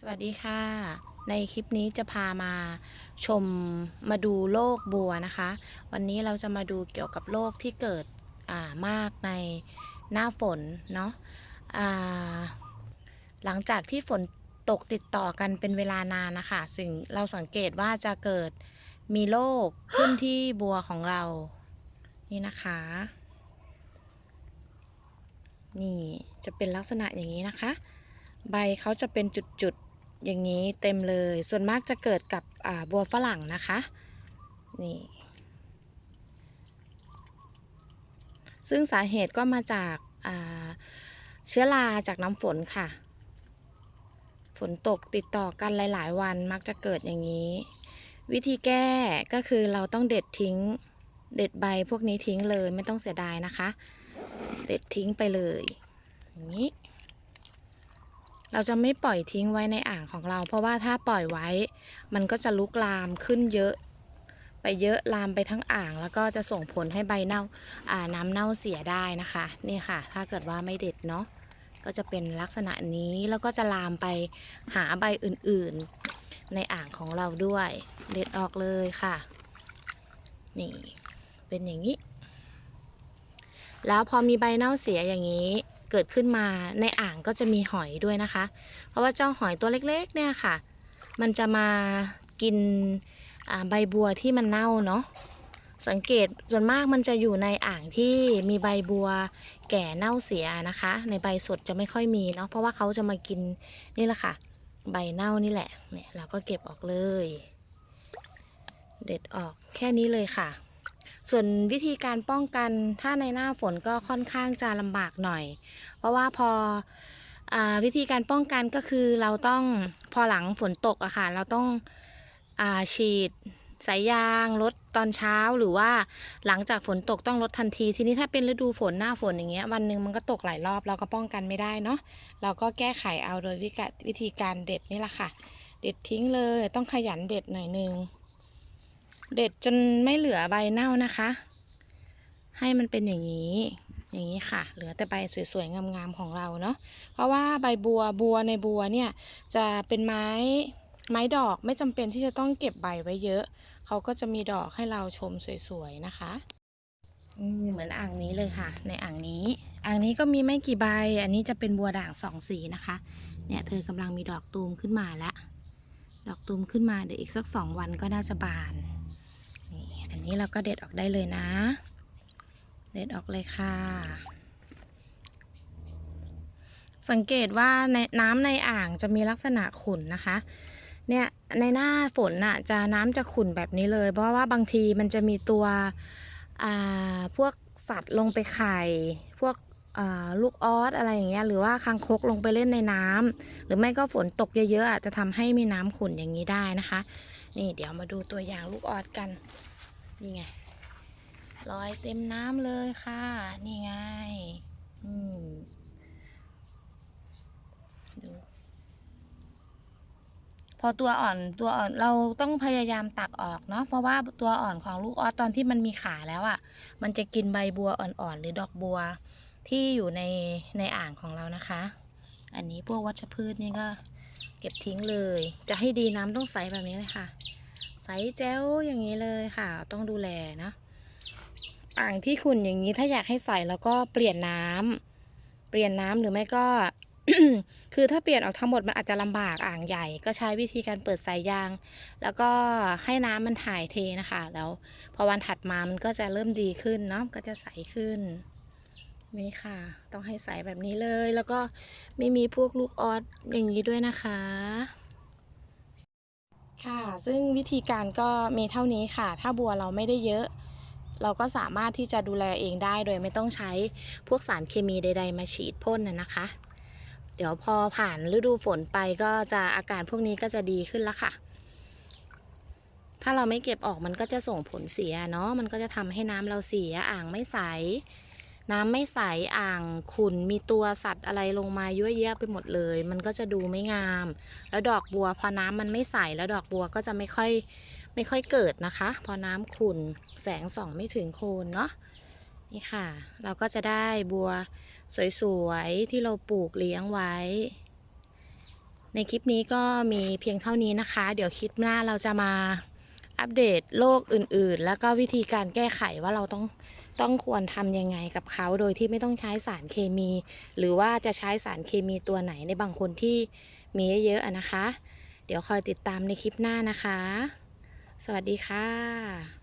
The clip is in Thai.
สวัสดีค่ะ ในคลิปนี้จะพามาชมมาดูโรคบัวนะคะ วันนี้เราจะมาดูเกี่ยวกับโรคที่เกิดามากในหน้าฝนเนาะหลังจากที่ฝนตกติดต่อกันเป็นเวลานานนะคะสิ่งเราสังเกตว่าจะเกิดมีโรคขึ้นที่บัวของเรา นี่นะคะ นี่จะเป็นลักษณะอย่างนี้นะคะ ใบเขาจะเป็นจุดๆ อย่างนี้เต็มเลย ส่วนมากจะเกิดกับบัวฝรั่งนะคะ นี่ ซึ่งสาเหตุก็มาจากาเชื้อราจากน้ำฝนค่ะ ฝนตกติดต่อกันหลาย ๆ วันมักจะเกิดอย่างนี้ วิธีแก้ก็คือเราต้องเด็ดทิ้ง เด็ดใบพวกนี้ทิ้งเลยไม่ต้องเสียดายนะคะ เด็ดทิ้งไปเลยอย่างนี้ เราจะไม่ปล่อยทิ้งไว้ในอ่างของเรา เพราะว่าถ้าปล่อยไว้ มันก็จะลุกลามขึ้นเยอะ ไปเยอะลามไปทั้งอ่าง แล้วก็จะส่งผลให้ใบเน่าอ่าน้ำเน่าเสียได้นะคะ นี่ค่ะ ถ้าเกิดว่าไม่เด็ดเนาะก็จะเป็นลักษณะนี้แล้วก็จะลามไปหาใบอื่นๆ ในอ่างของเราด้วย เด็ดออกเลยค่ะ นี่ เป็นอย่างนี้ แล้วพอมีใบเน่าเสียอย่างนี้ เกิดขึ้นมาในอ่างก็จะมีหอยด้วยนะคะ เพราะว่าเจ้าหอยตัวเล็กๆเนี่ยค่ะ มันจะมากินใบบัวที่มันเน่าเนาะสังเกตส่วนมากมันจะอยู่ในอ่างที่มีใบบัวแก่เน่าเสียนะคะ ในใบสดจะไม่ค่อยมีเนาะเพราะว่าเขาจะมากินนี่แหละค่ะ ใบเน่านี่แหละเนี่ยเราก็เก็บออกเลย เด็ดออกแค่นี้เลยค่ะ ส่วนวิธีการป้องกันถ้าในหน้าฝนก็ค่อนข้างจะลำบากหน่อย เพราะว่าพออวิธีการป้องกันก็คือเราต้องพอหลังฝนตกอะค่ะ เราต้องอฉีดสายยางลดตอนเช้าหรือว่าหลังจากฝนตกต้องลดทันที ทีนี้ถ้าเป็นฤดูฝนหน้าฝนอย่างเงี้ยวันหนึ่งมันก็ตกหลายรอบเราก็ป้องกันไม่ได้เนาะเราก็แก้ไขเอาโดยวิวิธีการเด็ดนี่แหละค่ะ เด็ดทิ้งเลยต้องขยันเด็ดหน่อยนึง เด็ดจนไม่เหลือใบเน่านะคะ ให้มันเป็นอย่างนี้ อย่างนี้ค่ะ เหลือแต่ใบสวยๆงามๆของเราเนาะเพราะว่าใบบัวบัวในบัวเนี่ย จะเป็นไม้ไม้ดอกไม่จำเป็นที่จะต้องเก็บใบไว้เยอะ เขาก็จะมีดอกให้เราชมสวยๆนะคะอืมเหมือนอ่างนี้เลยค่ะ ในอ่างนี้ อ่างนี้ก็มีไม่กี่ใบ อันนี้จะเป็นบัวด่างสองสีนะคะ เนี่ยเธอกำลังมีดอกตูมขึ้นมาแล้วดอกตูมขึ้นมาเดี๋ยวอีกสักสองวันก็น่าจะบาน อันนี้เราก็เด็ดออกได้เลยนะ เด็ดออกเลยค่ะ สังเกตว่าในน้ำในอ่างจะมีลักษณะขุ่นนะคะ เนี่ยในหน้าฝนน่ะจะน้ำจะขุ่นแบบนี้เลย เพราะว่าบางทีมันจะมีตัวพวกสัตว์ลงไปไข่ พวกลูกออสอะไรอย่างเงี้ยหรือว่าคางคกลงไปเล่นในน้ำหรือไม่ก็ฝนตกเยอะๆอะจะทำให้มีน้ำขุ่นอย่างนี้ได้นะคะ นี่เดี๋ยวมาดูตัวอย่างลูกออสกัน นี่ไงลอยเต็มน้ำเลยค่ะ นี่ไง อืมดูพอตัวอ่อนตัวอ่อนเราต้องพยายามตักออกเนาะเพราะว่าตัวอ่อนของลูกออสตอนที่มันมีขาแล้วอะ่ะ มันจะกินใบบัวอ่อนๆหรือดอกบัวที่อยู่ในในอ่างของเรานะคะ อันนี้พวกวัชพืชนี่ก็เก็บทิ้งเลย จะให้ดีน้ำต้องใสแบบนี้เลยค่ะ สแจ๋วอย่างนี้เลยค่ะ ต้องดูแลนะอ่างที่ขุ่นอย่างนี้ถ้าอยากให้ใสแล้วก็เปลี่ยนน้ำเปลี่ยนน้ำหรือไม่ก็คือถ้าเปลี่ยนออกทั้งหมดมันอาจจะลำบากอ่างใหญ่ ก็ใช้วิธีการเปิดสายยาง แล้วก็ให้น้ำมันถ่ายเทนะคะ แล้วพอวันถัดมามันก็จะเริ่มดีขึ้นเนาะก็จะใสขึ้นนี่ค่ะ ต้องให้ใสแบบนี้เลย แล้วก็ไม่มีพวกลูกออสอย่างนี้ด้วยนะคะ ค่ะ ซึ่งวิธีการก็มีเท่านี้ค่ะ ถ้าบัวเราไม่ได้เยอะ เราก็สามารถที่จะดูแลเองได้โดยไม่ต้องใช้พวกสารเคมีใด ๆ มาฉีดพ่นน่ะนะคะ เดี๋ยวพอผ่านฤดูฝนไปก็จะอาการพวกนี้ก็จะดีขึ้นแล้วค่ะ ถ้าเราไม่เก็บออกมันก็จะส่งผลเสียเนาะ มันก็จะทำให้น้ำเราเสียอ่างไม่ใส น้ำไม่ใสอ่างขุ่นมีตัวสัตว์อะไรลงมายั่วเยะไปหมดเลย มันก็จะดูไม่งาม แล้วดอกบัวพอน้ำมันไม่ใสแล้วดอกบัวก็จะไม่ค่อยไม่ค่อยเกิดนะคะ พอน้ำขุ่นแสงส่องไม่ถึงโคนเนาะนี่ค่ะ เราก็จะได้บัวสวยๆที่เราปลูกเลี้ยงไว้ ในคลิปนี้ก็มีเพียงเท่านี้นะคะ เดี๋ยวคลิปหน้าเราจะมา อัปเดตโรคอื่นๆ แล้วก็วิธีการแก้ไขว่าเราต้องต้องควรทำยังไงกับเขาโดยที่ไม่ต้องใช้สารเคมี หรือว่าจะใช้สารเคมีตัวไหนในบางคนที่มีเยอะๆนะคะ เดี๋ยวคอยติดตามในคลิปหน้านะคะ สวัสดีค่ะ